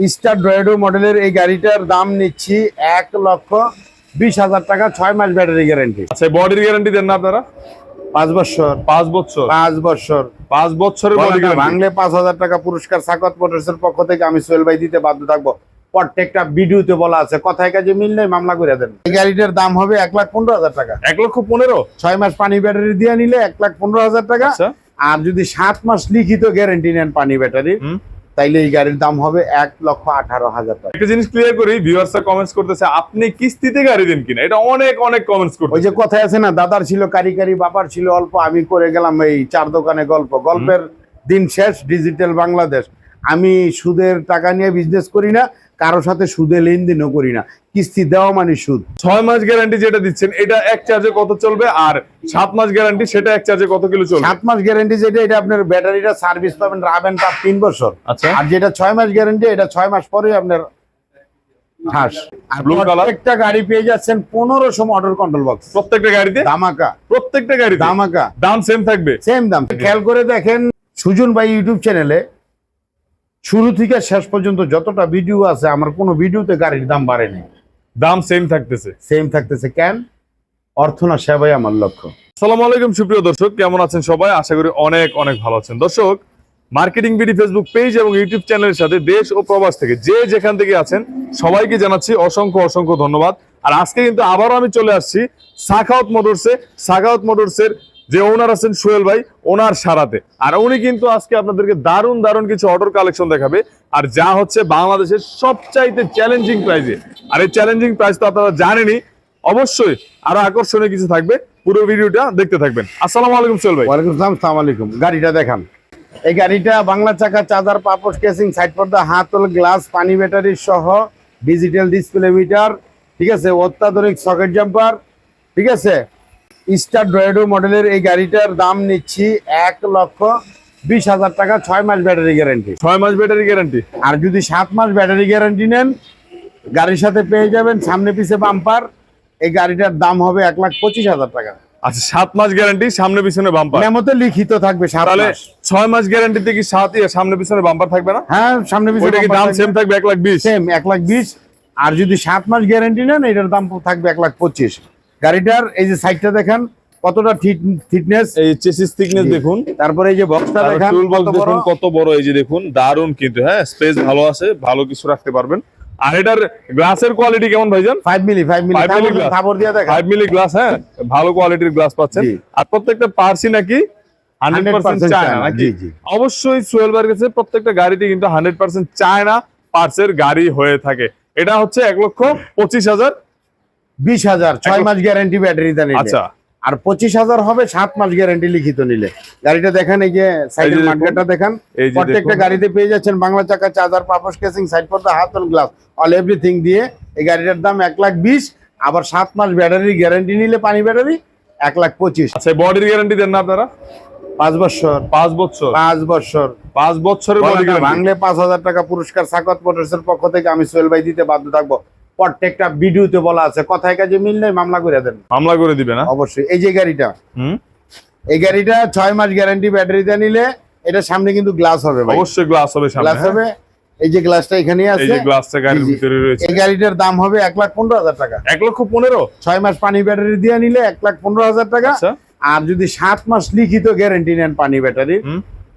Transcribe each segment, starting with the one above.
Star ড্রয়েডো মডেলের এই গাড়িটার দাম নিচ্ছি এক লক্ষ বিশ হাজার টাকা ছয় মাস ব্যাটারি গ্যারান্টি আচ্ছা বডির গ্যারান্টি দেন না আপনারা? পাঁচ বছর। পাঁচ বছর? পাঁচ বছর। পাঁচ বছরের ভাঙলে পাঁচ হাজার টাকা পুরস্কার সাকত মোটরসের পক্ষ থেকে আমি সোহেল ভাই দিতে বাধ্য থাকব। প্রত্যেকটা ভিডিওতে বলা আছে কথায় কাজে মিল নেই মামলা করে দেন। এই গাড়িটার দাম হবে এক লাখ পনেরো হাজার টাকা। এক লক্ষ পনেরো? ছয় মাস পানি ব্যাটারি দিয়ে নিলে এক লাখ পনেরো হাজার টাকা। আচ্ছা। আর যদি সাত মাস লিখিত গ্যারেন্টি নেন পানি ব্যাটারি। তাইলে এই গাড়ির দাম হবে এক লক্ষ আঠারো হাজার টাকা। একটা জিনিস ক্লিয়ার করি ভিউয়ার্সরা কমেন্টস করতেছে আপনি কিস্তিতে গাড়ি দিন কিনা? এটা অনেক অনেক কমেন্টস ওই যে কথায় আছে না দাদার ছিল কারি কারিকারি বাবার ছিল অল্প আমি করে গেলাম এই চার দোকানে গল্প। গল্পের দিন শেষ ডিজিটাল বাংলাদেশ। আমি সুদের টাকা নিয়ে বিজনেস করি না কারোর সাথে সুদে লেনদেনও করি না। কিস্তি দেওয়া মানে সুদ। ছয় মাস গ্যারান্টি যেটা দিচ্ছেন এটা এক চার্জে কত চলবে? আর সাত মাস গ্যারান্টি সেটা এক চার্জে কত কিলো চলবে? সাত মাস গ্যারান্টি যেটা এটা আপনার ব্যাটারিটা সার্ভিস পাবেন রাবেন পাব তিন বছর। আচ্ছা। আর যেটা ছয় মাস গ্যারান্টি এটা ছয় মাস পরে আপনার? প্রত্যেকটা গাড়ি পেয়ে যাচ্ছেন পনেরোশো মোটর কন্ট্রোল বক্স প্রত্যেকটা গাড়িতে? প্রত্যেকটা দাম সেম থাকবে? সেম দাম। খেয়াল করে দেখেন সুজন ভাই ইউটিউব চ্যানেলে শুরু থেকে শেষ পর্যন্ত যতটা ভিডিও আছে আমার কোনো ভিডিওতে গাড়ির দাম বাড়েনি। দাম সেম থাকতেছে। সেম থাকতেছে কেন? অর্থ না সেবাই আমার লক্ষ্য। সালাম আলাইকুম সুপ্রিয় দর্শক কেমন আছেন সবাই? আশা করি অনেক অনেক ভালো আছেন। দর্শক মার্কেটিং বিডি ফেসবুক পেজ এবং ইউটিউব চ্যানেলের সাথে দেশ ও প্রবাস থেকে যে যেখান থেকে আছেন সবাইকে জানাচ্ছি অসংখ্য অসংখ্য ধন্যবাদ। আর আজকে কিন্তু আবারও আমি চলে আসছি সাখাওত মোটরসে। সাখাওত মোটরসের যে ওনার আছেন সোহেল ভাই, ওনার সারাতে। আর উনি কিন্তু আজকে আপনাদেরকে দারুণ দারুণ কিছু অর্ডার কালেকশন দেখাবে। আর যা হচ্ছে বাংলাদেশের সবচাইতে চ্যালেঞ্জিং প্রাইজে আর এই চ্যালেঞ্জিং প্রাইস তো আপনারা জানেনই। অবশ্যই আরও আকর্ষণীয় কিছু থাকবে। পুরো ভিডিওটা দেখতে থাকবেন। আসসালামু আলাইকুম সোহেল ভাই। ওয়ালাইকুম সালাম সালাম আলাইকুম। গাড়িটা দেখান। এই গাড়িটা বাংলা চাকা, চার্জার, পাপোশ কেসিং সাইড পর্দা, হাতল গ্লাস পানি ব্যাটারি সহ ডিজিটাল ডিসপ্লে মিটার ঠিক আছে? অত্যাধুনিক সকেট জাম্পার ঠিক আছে? স্টার ড্রয়েডো মডেলের এই গাড়িটার দাম নিচ্ছি এক লক্ষ বিশ হাজার টাকা ছয় মাস ব্যাটারি গ্যারান্টি। ছয় মাস ব্যাটারি গ্যারান্টি? আর যদি সাত মাস ব্যাটারি গ্যারান্টি নেন গাড়ির সাথে পেয়ে যাবেন সামনে পিছে বাম্পার এই গাড়িটার দাম হবে এক লাখ পঁচিশ হাজার টাকা। আচ্ছা সাত মাস গ্যারান্টি সামনে পিছনে বাম্পার মেমোতে লিখিত থাকবে তাহলে ছয় মাস গ্যারান্টিতে কি সাত ইয়ে সামনে পিছনে বাম্পার থাকবে না? হ্যাঁ সামনে কি দাম সেম থাকবে এক লাখ বিশ? সেম এক লাখ বিশ। আর যদি সাত মাস গ্যারান্টি নেন এটার দাম থাকবে এক লাখ পঁচিশ। গাড়িটার এই যে সাইডটা দেখেন কতটা ফিটনেস এই চেসিস থিকনেস দেখুন। তারপরে এই যে বক্সটা দেখেন কত বড়। দেখুন কত বড় এই যে দেখুন দারুণ কিন্তু হ্যাঁ স্পেস ভালো আছে ভালো কিছু রাখতে পারবেন। আর এটার গ্লাসের কোয়ালিটি কেমন ভাইজান? Five milli five milli Five milli glass। খাবার দিয়ে দেখেন। ফাইভ মিলি গ্লাস হ্যাঁ ভালো কোয়ালিটির গ্লাস পাচ্ছেন। আর প্রত্যেকটা পার্সি নাকি হান্ড্রেড পার্সেন্ট 100% চায়না নাকি। অবশ্যই সোহেল ভাইয়ের কাছে প্রত্যেকটা গাড়িতে কিন্তু হান্ড্রেড পার্সেন্ট চায়না পার্সের গাড়ি হয়ে থাকে। এটা হচ্ছে এক লক্ষ পঁচিশ হাজার বিশ হাজার ছয় মাস গ্যারান্টি ব্যাটারিতে নিলে। আচ্ছা। আর পঁচিশ হাজার হবে সাত মাস গ্যারান্টি লিখিত নিলে। গাড়িটা দেখেন এই যে সাইডের মার্কেটটা দেখেন প্রত্যেকটা গাড়িতে পেয়ে যাচ্ছেন বাংলা চাকা চার্জার পাপস কেসিং সাইড পর্দা হাতল গ্লাস অল এভরিথিং দিয়ে এই গাড়িটার দাম এক লাখ বিশ আবার সাত মাস ব্যাটারি গ্যারান্টি নিলে পানি ব্যাটারি এক লাখ পঁচিশ। আচ্ছা বডির গ্যারান্টি দেন না আপনারা? পাঁচ বছর। পাঁচ বছর। পাঁচ বছর। পাঁচ বছরের ভাঙলে পাঁচ হাজার টাকা পুরস্কার সাকত মোটরসের পক্ষ থেকে আমি সোহেল ভাই দিতে বাধ্য থাকব। প্রত্যেকটা ভিডিওতে বলা আছে। কথায় কাজে মিল নেই মামলা করে দেন। মামলা করে দিবে না? অবশ্যই। এই যে গাড়িটা এই গাড়িটা ছয় মাস গ্যারান্টি ব্যাটারিতে নিলে এটা সামনে কিন্তু গ্লাস হবে অবশ্যই গ্লাস হবে গ্লাস হ্যাঁ? হবে। এই যে গ্লাসটা এখানেই এই যে গ্লাসটা গাড়ির। ভিতরে রয়েছে। এই গাড়িটার দাম হবে এক লাখ পনেরো হাজার টাকা। এক লক্ষ পনেরো? ছয় মাস পানি ব্যাটারি দিয়ে নিলে এক লাখ পনেরো হাজার টাকা। আচ্ছা। আর যদি সাত মাস লিখিত গ্যারান্টি নেন পানি ব্যাটারি।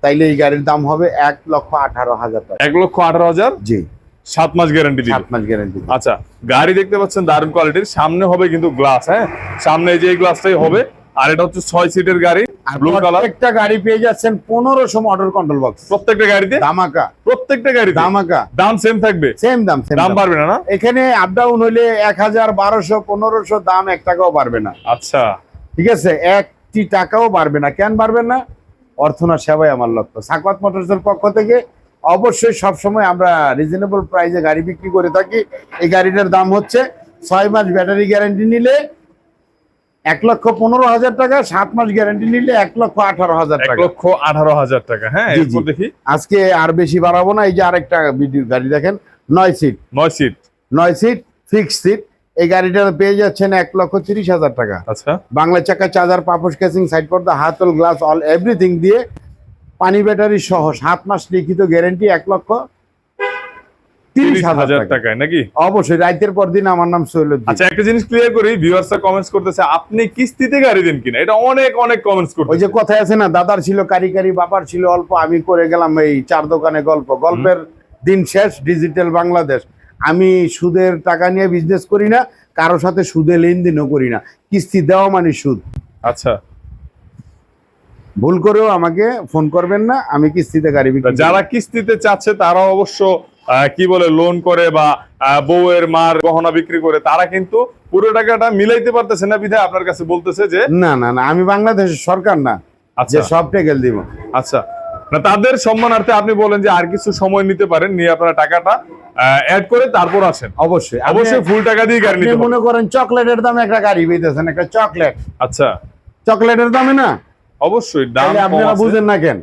তাইলে এই গাড়ির দাম হবে এক লক্ষ আঠারো হাজার টাকা। এক লক্ষ আঠারো হাজার? জি। সাত মাস গ্যারান্টি সাত মাস গ্যারান্টি আচ্ছা গাড়ি দেখতে পাচ্ছেন দারুণ কোয়ালিটির সামনে হবে কিন্তু গ্লাস হ্যাঁ? সামনে যে এই গ্লাসটাই হবে। আর এটা হচ্ছে ছয় সিটের গাড়ি আর ব্লু কালার প্রত্যেকটা গাড়ি পেয়ে যাচ্ছেন পনেরোশো মোটর কন্ট্রোল বক্স প্রত্যেকটা গাড়িতে? প্রত্যেকটা দাম সেম থাকবে? সেম দাম সেম দাম পারবে না না? এখানে আপ ডাউন হলে এক হাজার বারোশো পনেরোশো দাম এক টাকাও পারবে না। আচ্ছা। ঠিক আছে? একটি টাকাও বাড়বে না। কেন বাড়বে না? অর্থ না সেবাই আমার লক্ষ্য। সাকওয়াত মোটরসের পক্ষ থেকে অবশ্যই সবসময় আমরা রিজনেবল প্রাইসে গাড়ি বিক্রি করে থাকি। এই গাড়িটার দাম হচ্ছে ছয় মাস ব্যাটারি গ্যারান্টি নিলে এক লক্ষ পনেরো হাজার টাকা সাত মাস গ্যারান্টি নিলে এক লক্ষ আঠারো হাজার টাকা। লক্ষ আঠারো হাজার টাকা হ্যাঁ। দেখি। আজকে আর বেশি বাড়াবো না এই যে আরেকটা গাড়ি দেখেন নয় সিট নয় সিট নয় সিট ফিক্স সিট এই গাড়িটা পেয়ে যাচ্ছেন এক লক্ষ তিরিশ হাজার টাকা। আচ্ছা। বাংলা চাকা চার্জার পাপোশ কেসিং সাইড পর্দা হাতল গ্লাস অল এভরিথিং দিয়ে পানি ব্যাটারি সহ সাত মাস লিখিত গ্যারেন্টি এক লক্ষ তিরিশ হাজার হাজার টাকায় নাকি? অবশ্যই রাইতের পর দিন আমার নাম সৈল আচ্ছা একটা জিনিস ক্লিয়ার করি ভিউয়ার্সরা কমেন্টস করতেছে আপনি কিস্তিতে গাড়ি দেন কিনা? এটা অনেক অনেক কমেন্টস ওই যে আছে না দাদার ছিল কারিকারি বাবার ছিল অল্প আমি করে গেলাম এই চার দোকানে গল্প। গল্পের দিন শেষ ডিজিটাল বাংলাদেশ। আমি সুদের টাকা নিয়ে বিজনেস করি না কারোর সাথে সুদে লেনদেনও করি না। কিস্তি দেওয়া মানে সুদ। আচ্ছা। ভুল করেও আমাকে ফোন করবেন না আমি কিস্তিতে গাড়ি বিক্রি যারা কিস্তিতে চাচ্ছে তারা অবশ্য কি বলে লোন করে বা বউয়ের মার গহনা বিক্রি করে তারা কিন্তু পুরো টাকাটা মিলাইতে পারতেছে না বিধায় আপনার কাছে বলতেছে যে না না না আমি বাংলাদেশের সরকার না যে আচ্ছা সব টেকেল দিব। আচ্ছা। না তাদের সম্মানার্থে আপনি বলেন যে আর কিছু সময় নিতে পারেন নিয়ে আপনারা টাকাটা অ্যাড করে তারপর আসেন। অবশ্যই। অবশ্যই ফুল টাকা দিয়ে গাড়ি নিতে মনে করেন চকলেটের দামে একটা গাড়ি পেতেছেন একটা চকলেট। আচ্ছা। চকলেটের দামে না? অবশ্যই দাম আপনারা বুঝেন না কেন?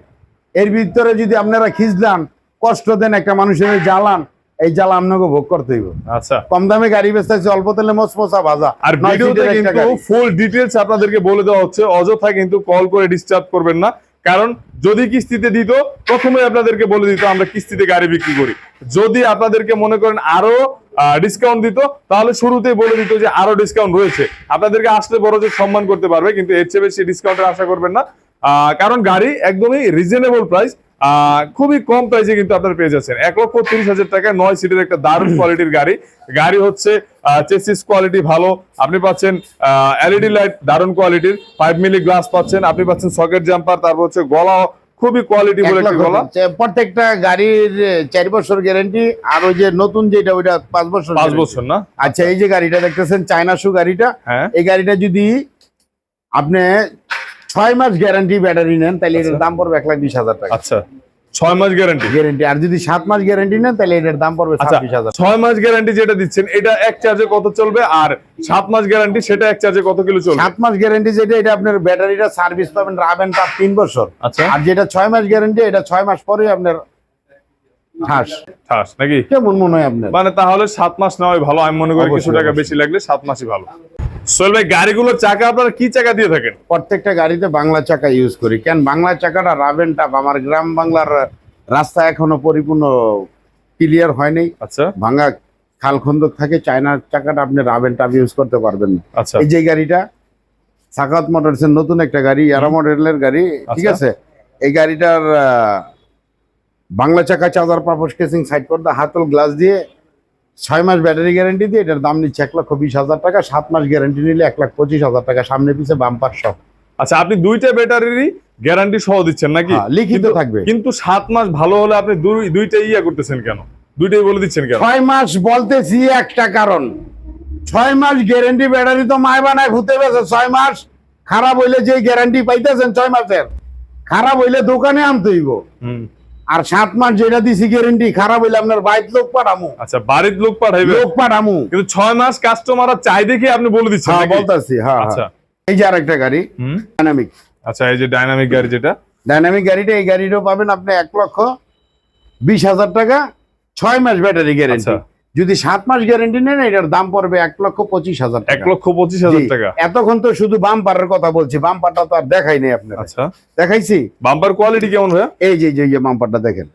এর ভিতরে যদি আপনারা খিচলান কষ্ট দেন একটা মানুষের জ্বালান এই জ্বালা আপনাকে ভোগ করতে হইব। আচ্ছা। কম দামে গাড়ি বেচতেছে অল্প তেলে মসমসা ভাজা। আর ভিডিওতে কিন্তু ফুল ডিটেলস আপনাদেরকে বলে দেওয়া হচ্ছে অযথা কিন্তু কল করে ডিস্টার্ব করবেন না। কারণ যদি কিস্তিতে দিত প্রথমে আপনাদেরকে বলে দিত আমরা কিস্তিতে গাড়ি বিক্রি করি। যদি আপনাদেরকে মনে করেন আরও ডিসকাউন্ট দিত, তাহলে শুরুতেই বলে দিত যে আরও ডিসকাউন্ট রয়েছে। আপনাদেরকে আসলে বড় যে সম্মান করতে পারবে, কিন্তু এর চেয়ে বেশি ডিসকাউন্টের আশা করবেন না। কারণ গাড়ি একদমই রিজনেবল প্রাইস খুবই কম প্রাইসে কিন্তু আপনার পেয়ে যাচ্ছেন। এক লক্ষ তিরিশ হাজার টাকায় নয় সিটের একটা দারুণ কোয়ালিটির গাড়ি। গাড়ি হচ্ছে চেসিস কোয়ালিটি ভালো। আপনি পাচ্ছেন এলইডি লাইট দারুণ কোয়ালিটির ফাইভ মিলি গ্লাস পাচ্ছেন। আপনি পাচ্ছেন সকেট জাম্পার তারপর হচ্ছে গলা খুবই কোয়ালিটি গলা। প্রত্যেকটা গাড়ির চার বছর গ্যারান্টি আর ওই যে নতুন যেটা ওইটা পাঁচ বছর পাঁচ বছর না? আচ্ছা এই যে গাড়িটা দেখতেছেন চায়না শু গাড়িটা হ্যাঁ। এই গাড়িটা যদি আপনি ছয় মাস গ্যারান্টি ব্যাটারি নেন তাহলে এটার দাম পড়বে এক লাখ বিশ হাজার টাকা। আচ্ছা। ছয় মাস গ্যারান্টি গ্যারেন্টি আর যদি সাত মাস গ্যারান্টি নেন তাহলে এটার দাম পড়বে আচ্ছা ছাব্বিশ হাজার। ছয় মাস গ্যারান্টি যেটা দিচ্ছেন এটা এক চার্জে কত চলবে? আর সাত মাস গ্যারান্টি সেটা এক চার্জে কত কিলো চলবে? সাত মাস গ্যারান্টি যেটা এটা আপনার ব্যাটারিটা সার্ভিস পাবেন রাবেন পাব তিন বছর। আচ্ছা। আর যেটা ছয় মাস গ্যারান্টি এটা ছয় মাস পরে আপনার ঠাস। ঠাস নাকি? কেমন মনে হয় আপনার? মানে তাহলে সাত মাস নেওয়াই ভালো আমি মনে করি কিছু টাকা বেশি লাগলে সাত মাসই ভালো। সোহেল ভাই গাড়িগুলোর চাকা আপনারা কি চাকা দিয়ে থাকেন? প্রত্যেকটা গাড়িতে বাংলা চাকা ইউজ করি। কেন? বাংলা চাকাটা রাবেন টাপ আমার গ্রাম বাংলার রাস্তা এখনও পরিপূর্ণ ক্লিয়ার হয়নি। আচ্ছা। ভাঙা খাল খন্দক থাকে চায়নার চাকাটা আপনি রাবেন টাপ ইউজ করতে পারবেন না। আচ্ছা। এই যে গাড়িটা সাকাত মোটরস এর নতুন একটা গাড়ি এরা মডেলের গাড়ি ঠিক আচ্ছা। আছে? এই গাড়িটার বাংলা চাকা চার্জার পাপস কেসিং সাইড পর্দা হাতল গ্লাস দিয়ে ছয় মাস ব্যাটারি গ্যারান্টি দিয়ে এটার দাম নিচ্ছে এক লক্ষ বিশ হাজার টাকা। সাত মাস গ্যারান্টি নিলে এক লাখ পঁচিশ হাজার টাকা। সামনে পিছে বাম্পার সব আচ্ছা আপনি দুইটা ব্যাটারিরই গ্যারান্টি সহ দিচ্ছেন নাকি? হ্যাঁ, লিখিত থাকবে। কিন্তু সাত মাস ভালো হলে আপনি দুই দুইটা ইয়া করতেছেন কেন? দুইটাই বলে দিচ্ছেন কেন? ছয় মাস বলতেছি একটা কারণ। ছয় মাস গ্যারান্টি ব্যাটারি তো মায় বানায় ভূতে বেছে ছয় মাস খারাপ হইলে যে গ্যারান্টি পাইতেছেন ছয় মাসের খারাপ হইলে দোকানে আনতে হইব। হুম। আর সাত মাস যেটা দিছি গ্যারেন্টি খারাপ হইলে আপনার বাইক লোক পাঠামু। আচ্ছা বাড়ির লোক পাঠাইবে? লোক পাঠামু। কিন্তু ছয় মাস কাস্টমার চাই দেখে আপনি বলে দিচ্ছেন হ্যাঁ বলতাছি বলতেছি হ্যাঁ আচ্ছা। হ্যাঁ। এই যে আরেকটা গাড়ি ডাইনামিক আচ্ছা এই যে ডাইনামিক গাড়ি যেটা? ডাইনামিক গাড়িটা এই গাড়িটাও পাবেন আপনি এক লক্ষ বিশ হাজার টাকা ছয় মাস ব্যাটারি গ্যারেন্টি আচ্ছা। যদি সাত মাস গ্যারেন্টি নেন এটার দাম পড়বে এক লক্ষ পঁচিশ হাজার এক লক্ষ পঁচিশ হাজার টাকা। এতক্ষণ তো শুধু বাম্পারের কথা বলছি বাম্পারটা তো আর দেখাই নেই আপনার আচ্ছা। দেখাইছি? বাম্পার কোয়ালিটি কেমন ভাইয়া? এই যে যে- যে বাম্পারটা দেখেন।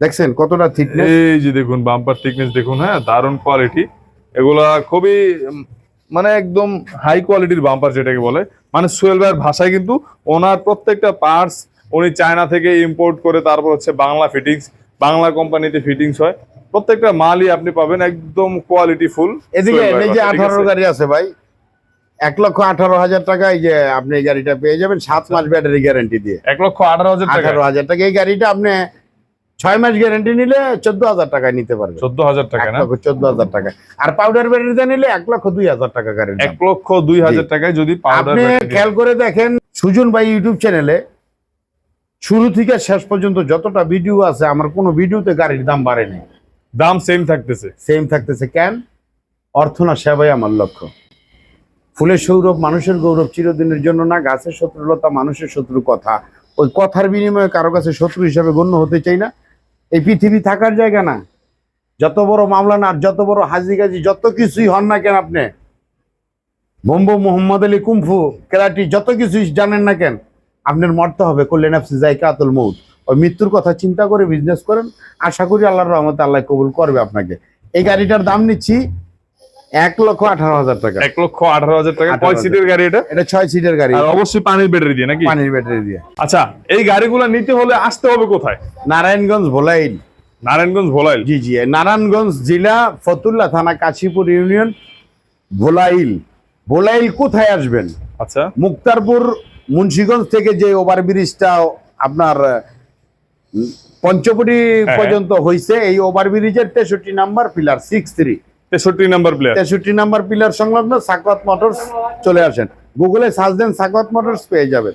দেখছেন কতটা থিকনেস এই যে দেখুন বাম্পার থিকনেস দেখুন হ্যাঁ দারুণ কোয়ালিটি এগুলা খুবই মানে একদম হাই কোয়ালিটির বাম্পার যেটাকে বলে। মানে সোহেল ভাইয়ের ভাষায় কিন্তু ওনার প্রত্যেকটা পার্টস উনি চায়না থেকে ইম্পোর্ট করে তারপর হচ্ছে বাংলা ফিটিংস বাংলা কোম্পানিতে ফিটিংস হয়। প্রত্যেকটা মালই আপনি পাবেন একদম কোয়ালিটি ফুল এদিকে এই যে আঠারো গাড়ি আছে ভাই এক লক্ষ আঠারো হাজার টাকা এই যে আপনি এই গাড়িটা পেয়ে যাবেন সাত মাস ব্যাটারি গ্যারান্টি দিয়ে। এক লক্ষ আঠারো হাজার টাকা। আঠারো হাজার টাকা এই গাড়িটা আপনি ছয় মাস গ্যারেন্টি নিলে চোদ্দ হাজার টাকায় নিতে পারবেন। চোদ্দ হাজার টাকা না? চোদ্দ হাজার টাকা। আর পাউডার ব্যাটারিতে নিলে এক লক্ষ দুই হাজার টাকা দাম। এক লক্ষ দুই হাজার টাকায় যদি পাউডার আপনি খেয়াল করে দেখেন সুজন ভাই ইউটিউব চ্যানেলে শুরু থেকে শেষ পর্যন্ত যতটা ভিডিও আছে আমার কোনো ভিডিওতে গাড়ির দাম বাড়েনি। দাম সেম থাকতেছে। সেম থাকতেছে কেন? অর্থ না সেবাই আমার লক্ষ্য। ফুলের সৌরভ মানুষের গৌরব চিরদিনের জন্য না, গাছের শত্রুলতা মানুষের শত্রু কথা। ওই কথার বিনিময়ে কারও কাছে শত্রু হিসাবে গণ্য হতে চাই না। এই পৃথিবী থাকার জায়গা না। যত বড় মামলা না, যত বড় হাজি গাজি, যত কিছুই হন না কেন আপনি? বোম্বো, Muhammad Ali, kung fu, karate, যত কিছুই জানেন না কেন, আপনার মরতে হবে। কল্যাণ আফসি জায়কা আতুল মৌত ওই মৃত্যুর কথা চিন্তা করে বিজনেস করেন। আশা করি আল্লাহর রহমতে আল্লাহ কবুল করবে আপনাকে। এই গাড়িটার দাম নিচ্ছি এক লক্ষ আঠারো হাজার টাকা। এক লক্ষ আঠারো হাজার টাকা। কয় সিটের গাড়ি এটা? এটা ছয় সিটের গাড়ি। আর অবশ্যই পানির ব্যাটারি দিয়ে নাকি? পানির ব্যাটারি দিয়ে। আচ্ছা এই গাড়িগুলো নিতে হলে আসতে হবে কোথায়? নারায়ণগঞ্জ ভোলাইল। নারায়ণগঞ্জ ভোলাইল। জি জি নারায়ণগঞ্জ জেলা ফতুল্লা থানা কাশীপুর ইউনিয়ন ভোলাইল। ভোলাইল কোথায় আসবেন? আচ্ছা। মুক্তারপুর মুন্সিগঞ্জ থেকে যে ওভারব্রিজটা আপনার উম, হ্যাঁ। পর্যন্ত হয়েছে এই ওভার ব্রিজের তেষট্টি নাম্বার পিলার সিক্স থ্রি তেষট্টি নাম্বার পিলার তেষট্টি নাম্বার পিলার সংলগ্ন সাকওয়াত মোটরস চলে আসেন। গুগলে সার্চ দেন সাকওয়াত মোটরস পেয়ে যাবেন।